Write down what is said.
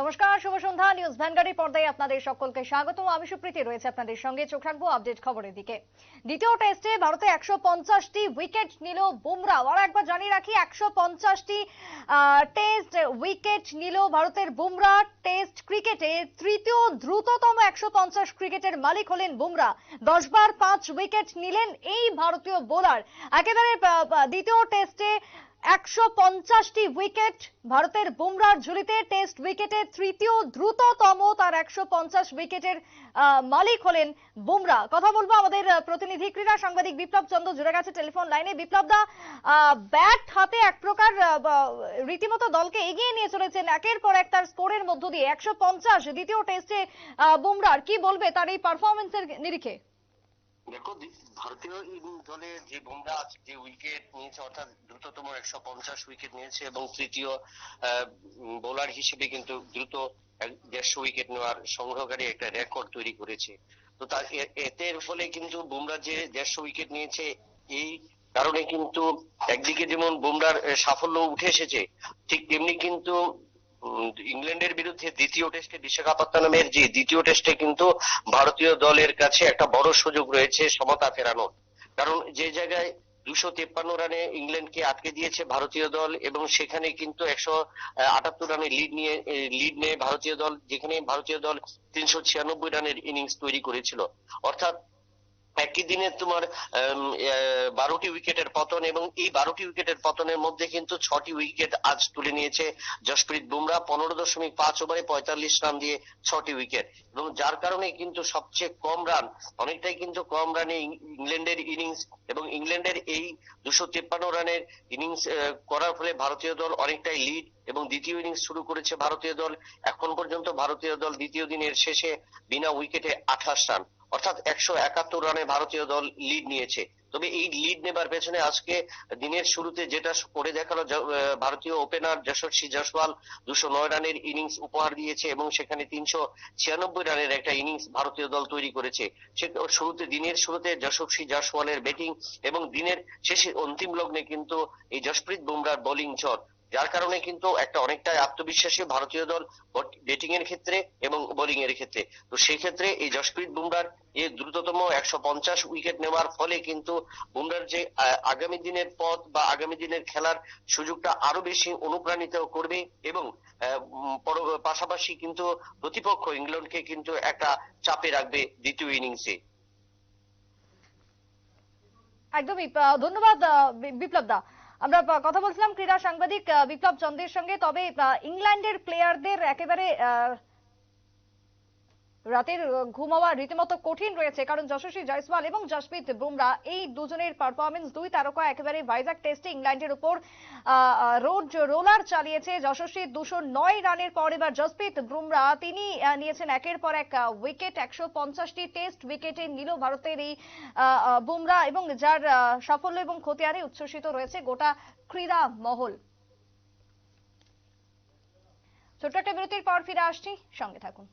নমস্কার, শুভ সন্ধ্যা। নিউজ ভ্যানগাড়ি পর্দায় আপনাদের সকলকে স্বাগত। আমি সুপ্রীতি, রয়েছে আপনাদের সঙ্গে। চোখ রাখব আপডেট খবরের দিকে। দ্বিতীয় টেস্টে ভারতে একশো পঞ্চাশটি উইকেট নিল বুমরা। আর একবার জানিয়ে রাখি, একশো পঞ্চাশটি টেস্ট উইকেট নিল ভারতের বুমরা। টেস্ট ক্রিকেটে তৃতীয় দ্রুততম একশো পঞ্চাশ ক্রিকেটের মালিক হলেন বুমরা। দশ বার পাঁচ উইকেট নিলেন এই ভারতীয় বোলার একেবারে দ্বিতীয় টেস্টে একশো পঞ্চাশটি উইকেট, ভারতের বুমরার ঝুলিতে টেস্ট উইকেটে তৃতীয় দ্রুততম তার একশো পঞ্চাশ উইকেটের মালিক হলেন বুমরা কথা বলব আমাদের প্রতিনিধি ক্রীড়া সাংবাদিক বিপ্লব চন্দ্র জুড়ে গেছে টেলিফোন লাইনে। বিপ্লব দা ব্যাট হাতে এক প্রকার রীতিমতো দলকে এগিয়ে নিয়ে চলেছেন। একের পর এক তার স্কোরের মধ্য দিয়ে একশো পঞ্চাশ, দ্বিতীয় টেস্টে বুমরার কি বলবে তার এই পারফরমেন্সের নিরিখে? দেখো ভারতীয় দলে যে বুমরা যে উইকেট নিয়েছে, অর্থাৎ দ্রুততম একশো পঞ্চাশ উইকেট নিয়েছে এবং তৃতীয় বোলার হিসেবে কিন্তু দ্রুত দেড়শো উইকেট নেওয়ার সংগ্রহকারী একটা রেকর্ড তৈরি করেছে। তো তার এতে ফলে কিন্তু বুমরা যে দেড়শো উইকেট নিয়েছে, এই কারণে কিন্তু একদিকে যেমন বুমরার সাফল্য উঠে এসেছে, ঠিক তেমনি কিন্তু ইংল্যান্ডের বিরুদ্ধে দ্বিতীয় টেস্টে বিশাখাপত্তনমের যে দ্বিতীয় টেস্টে কিন্তু ভারতীয় দলের কাছে একটা বড় সুযোগ রয়েছে সমতা ফেরানোর। কারণ যে জায়গায় দুশো তেপ্পান্ন রানে ইংল্যান্ডকে আটকে দিয়েছে ভারতীয় দল এবং সেখানে কিন্তু একশো আটাত্তর রানে লিড নিয়ে লিড নিয়ে ভারতীয় দল, যেখানে ভারতীয় দল তিনশো ছিয়ানব্বই রানের ইনিংস তৈরি করেছিল। অর্থাৎ একই দিনে তোমার বারোটি উইকেটের পতন এবং এই বারোটি উইকেটের পতনের মধ্যে কিন্তু ছটি উইকেট আজ তুলে নিয়েছে জসপ্রীত বুমরা। পনেরো দশমিক পাঁচ ওভারে পঁয়তাল্লিশ রান দিয়ে ছটি উইকেট এবং যার কারণে কিন্তু সবচেয়ে কম রান, অনেকটাই কিন্তু কম রানে ইংল্যান্ডের ইনিংস এবং ইংল্যান্ডের এই দুশো তিপ্পান্ন রানের ইনিংস করার ফলে ভারতীয় দল অনেকটাই লিড এবং দ্বিতীয় ইনিংস শুরু করেছে ভারতীয় দল। এখন পর্যন্ত ভারতীয় দল দ্বিতীয় দিনের শেষে বিনা উইকেটে আঠাশ রান। অর্থাৎ একশো একাত্তর রানে ভারতীয় দল লিড নিয়েছে। তবে এই লিড নেবার পেছনে আজকে দিনের শুরুতে যেটা করে দেখাল ভারতীয় ওপেনার যশস্বী জয়সওয়াল দুশো নয় রানের ইনিংস উপহার দিয়েছে এবং সেখানে তিনশো ছিয়ানব্বই রানের একটা ইনিংস ভারতীয় দল তৈরি করেছে। সে শুরুতে, দিনের শুরুতে যশস্বী জয়সওয়ালের ব্যাটিং এবং দিনের শেষে অন্তিম লগ্নে কিন্তু এই জসপ্রীত বুমরার বোলিং ঝড়। যার কারণে কিন্তু একটা অনেকটাই আত্মবিশ্বাসী ভারতীয় দল ব্যাটিং এর ক্ষেত্রে এবং বোলিং এর ক্ষেত্রে। তো সেই ক্ষেত্রে এই জসপ্রীত বুমরার এই দ্রুততম একশো পঞ্চাশ উইকেট নেওয়ার ফলে কিন্তু বুমরার যে আগামী দিনের পথ বা আগামী দিনের খেলার সুযোগটা আরও বেশি অনুপ্রাণিত করবে এবং পাশাপাশি কিন্তু প্রতিপক্ষ ইংল্যান্ডকে কিন্তু একটা চাপে রাখবে দ্বিতীয় ইনিংসে। একদমই ধন্যবাদ বিপ্লব দা। আমরা কথা বলছিলাম ক্রীড়া সাংবাদিক বিপ্লব চন্দ্রের সঙ্গে। তবে ইংল্যান্ডের প্লেয়ারদের একেবারে রাতের আহ, ঘুম হওয়া রীতিমতো কঠিন রয়েছে। কারণ যশস্বী জয়সওয়াল এবং জসপ্রীত বুমরা এই দুজনের পারফরমেন্স দুই তারকা একেবারে ভাইজাগ টেস্টে ইংল্যান্ডের উপর রোড রোলার চালিয়েছে যশস্বী। দুশো নয় রানের পর এবার জসপ্রীত বুমরা তিনি নিয়েছেন একের পর এক উইকেট একশো পঞ্চাশটি টেস্ট উইকেটে নিল ভারতের এই বুমরা এবং যার সাফল্য এবং খতিয়ানে উচ্ছ্বসিত রয়েছে গোটা ক্রীড়া মহল। ছোট্ট একটা বিরতির পর ফিরে আসছি। সঙ্গে থাকুন।